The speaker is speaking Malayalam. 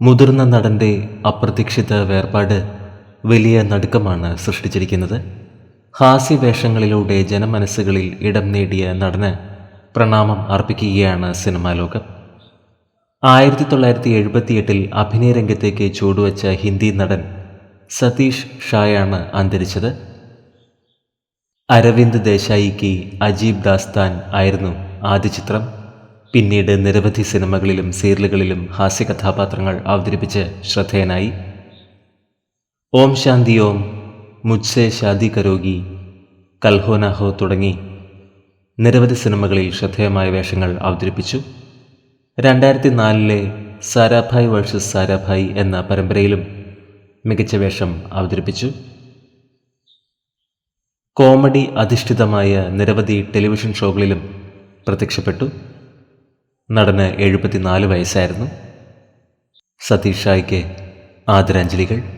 മുതിർന്ന നടന്റെ അപ്രതീക്ഷിത വേർപാട് വലിയ നടുക്കമാണ് സൃഷ്ടിച്ചിരിക്കുന്നത്. ഹാസ്യവേഷങ്ങളിലൂടെ ജനമനസ്സുകളിൽ ഇടം നേടിയ നടന് പ്രണാമം അർപ്പിക്കുകയാണ് സിനിമാ ലോകം. ആയിരത്തി തൊള്ളായിരത്തി എഴുപത്തിയെട്ടിൽ അഭിനയ രംഗത്തേക്ക് ചൂടുവച്ച ഹിന്ദി നടൻ സതീഷ് ഷായാണ് അന്തരിച്ചത്. അരവിന്ദ് ദേശായിക്ക് അജീബ് ദാസ്താൻ ആയിരുന്നു ആദ്യ ചിത്രം. പിന്നീട് നിരവധി സിനിമകളിലും സീരിയലുകളിലും ഹാസ്യ കഥാപാത്രങ്ങൾ അവതരിപ്പിച്ച് ശ്രദ്ധേയനായി. ഓം ശാന്തി ഓം മുജ്സെ ഷാദി കരോഗി കൽഹോനാഹോ തുടങ്ങി നിരവധി സിനിമകളിൽ ശ്രദ്ധേയമായ വേഷങ്ങൾ അവതരിപ്പിച്ചു. രണ്ടായിരത്തി നാലിലെ സാരാഭായ് വേഴ്സസ് സാരാഭായ് എന്ന പരമ്പരയിലും മികച്ച വേഷം അവതരിപ്പിച്ചു. കോമഡി അധിഷ്ഠിതമായ നിരവധി ടെലിവിഷൻ ഷോകളിലും പ്രത്യക്ഷപ്പെട്ടു. നടന് എഴുപത്തിനാല് വയസ്സായിരുന്നു. സതീഷ് ഷായ്ക്ക് ആദരാഞ്ജലികൾ.